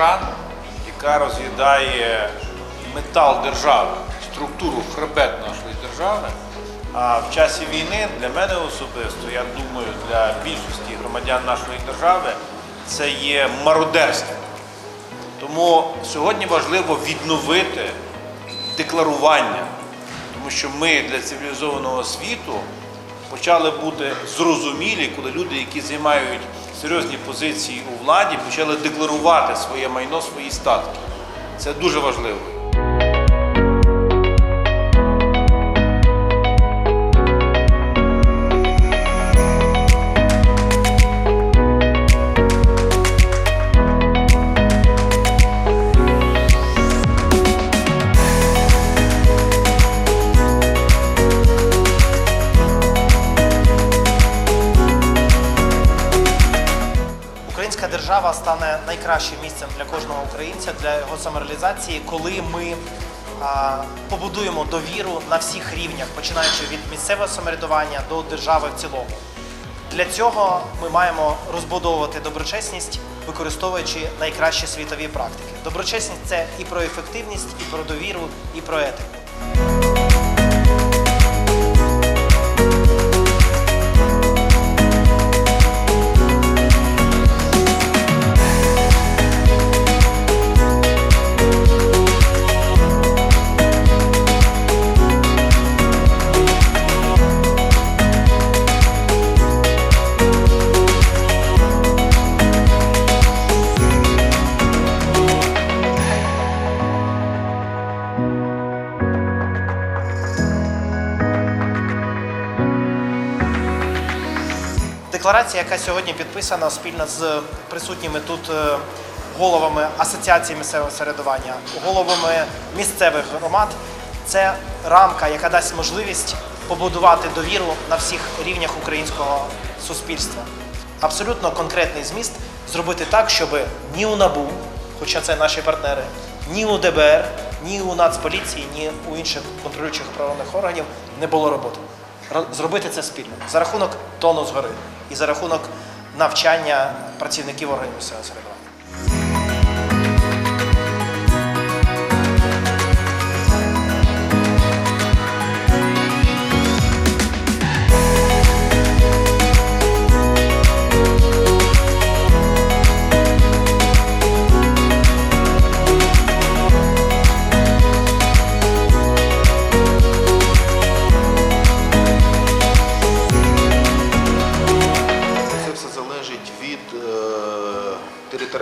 держави, яка розглядає метал держави, структуру хребет нашої держави. А в часі війни для мене особисто, я думаю, для більшості громадян нашої держави це є мародерство. Тому сьогодні важливо відновити декларування, тому що ми для цивілізованого світу почали бути зрозумілі, коли люди, які займають серйозні позиції у владі, почали декларувати своє майно, свої статки. Це дуже важливо. Держава стане найкращим місцем для кожного українця для його самореалізації, коли ми побудуємо довіру на всіх рівнях, починаючи від місцевого самоврядування до держави в цілому. Для цього ми маємо розбудовувати доброчесність, використовуючи найкращі світові практики. Доброчесність це і про ефективність, і про довіру, і про етику. Декларація, яка сьогодні підписана спільно з присутніми тут е, головами асоціації місцевого середування, головами місцевих громад, це рамка, яка дасть можливість побудувати довіру на всіх рівнях українського суспільства. Абсолютно конкретний зміст зробити так, щоб ні у НАБУ, хоча це наші партнери, ні у ДБР, ні у Нацполіції, ні у інших контролюючих правоохоронних органів не було роботи. Ро- Зробити це спільно за рахунок тону згори і за рахунок навчання працівників органів місцевого середування.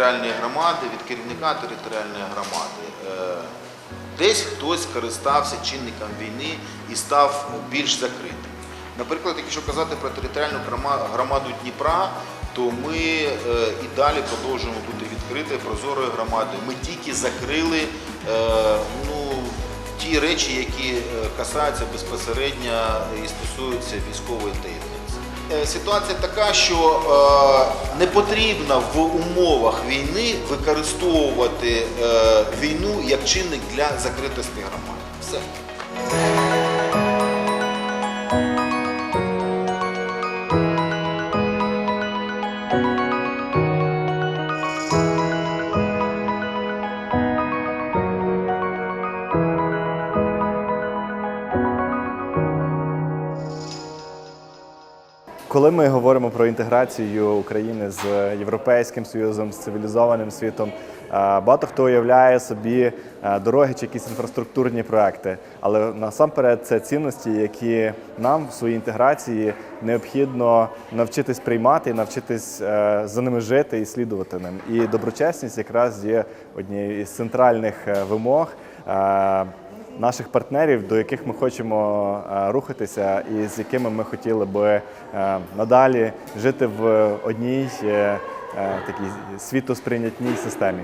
Територіальної громади, від керівника територіальної громади. Е, десь хтось скористався чинником війни і став більш закритим. Наприклад, якщо казати про територіальну громаду Дніпра, то ми е, і далі продовжуємо бути відкритою, прозорою громадою. Ми тільки закрили е, ну, ті речі, які касаються безпосередньо і стосуються військової таємниці. Е, Ситуація така, що е, не потрібно в умовах війни використовувати е, війну як чинник для закритості громад. Все. Коли ми говоримо про інтеграцію України з Європейським Союзом, з цивілізованим світом, е, багато хто уявляє собі е, дороги чи якісь інфраструктурні проекти. Але насамперед це цінності, які нам в своїй інтеграції необхідно навчитись приймати, навчитись е, за ними жити і слідувати ним. І доброчесність якраз є однією із центральних вимог. Наших партнерів, до яких ми хочемо е, рухатися, і з якими ми хотіли би е, надалі жити в одній е, такій світосприйнятній системі.